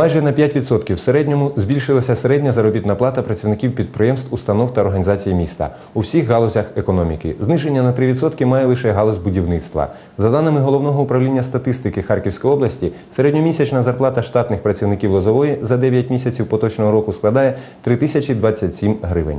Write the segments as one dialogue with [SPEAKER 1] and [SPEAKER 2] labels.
[SPEAKER 1] Майже на 5% в середньому збільшилася середня заробітна плата працівників підприємств, установ та організацій міста у всіх галузях економіки. Зниження на 3% має лише галузь будівництва. За даними головного управління статистики Харківської області, середньомісячна зарплата штатних працівників Лозової за 9 місяців поточного року складає 3027 гривень.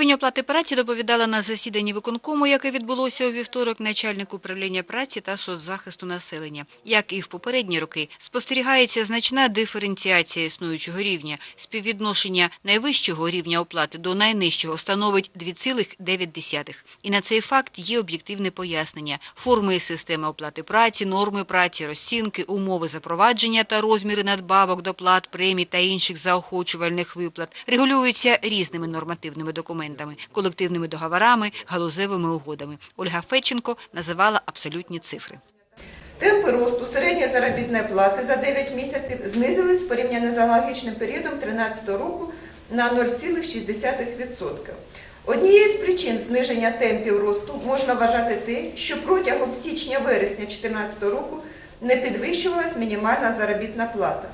[SPEAKER 2] Рівень оплати праці доповідала на засіданні виконкому, яке відбулося у вівторок, начальник управління праці та соцзахисту населення. Як і в попередні роки, спостерігається значна диференціація існуючого рівня. Співвідношення найвищого рівня оплати до найнижчого становить 2,9. І на цей факт є об'єктивне пояснення. Форми системи оплати праці, норми праці, розцінки, умови запровадження та розміри надбавок, доплат, премій та інших заохочувальних виплат регулюються різними нормативними документами, колективними договорами, галузевими угодами. Ольга Федченко називала абсолютні цифри.
[SPEAKER 3] Темпи росту середньої заробітної плати за 9 місяців знизились порівняно з аналогічним періодом 2013 року на 0,6%. Однією з причин зниження темпів росту можна вважати те, що протягом січня-вересня 2014 року не підвищувалась мінімальна заробітна плата.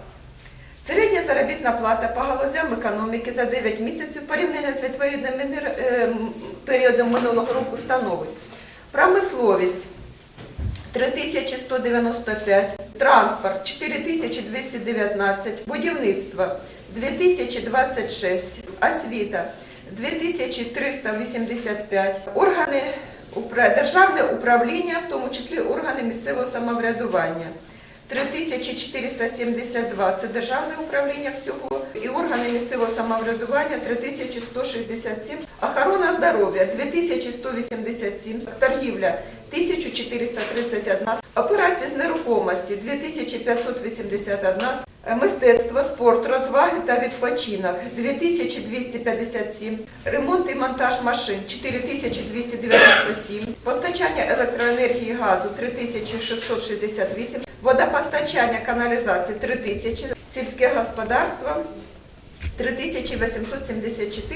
[SPEAKER 3] Середня заробітна плата по галузям економіки за 9 місяців порівняно з відповідним е, періодом минулого року становить промисловість 3195, транспорт 4219, будівництво 2026, освіта 2385, органи державне управління, в тому числі органи місцевого самоврядування. 3472 – це державне управління всього, і органи місцевого самоврядування 3167, охорона здоров'я 2187, торгівля 1431, операції з нерухомості 2581, мистецтво, спорт, розваги та відпочинок. 2257, ремонт і монтаж машин. 4297, постачання електроенергії газу. 3668, водопостачання каналізації. 3000, сільське господарство. 3874.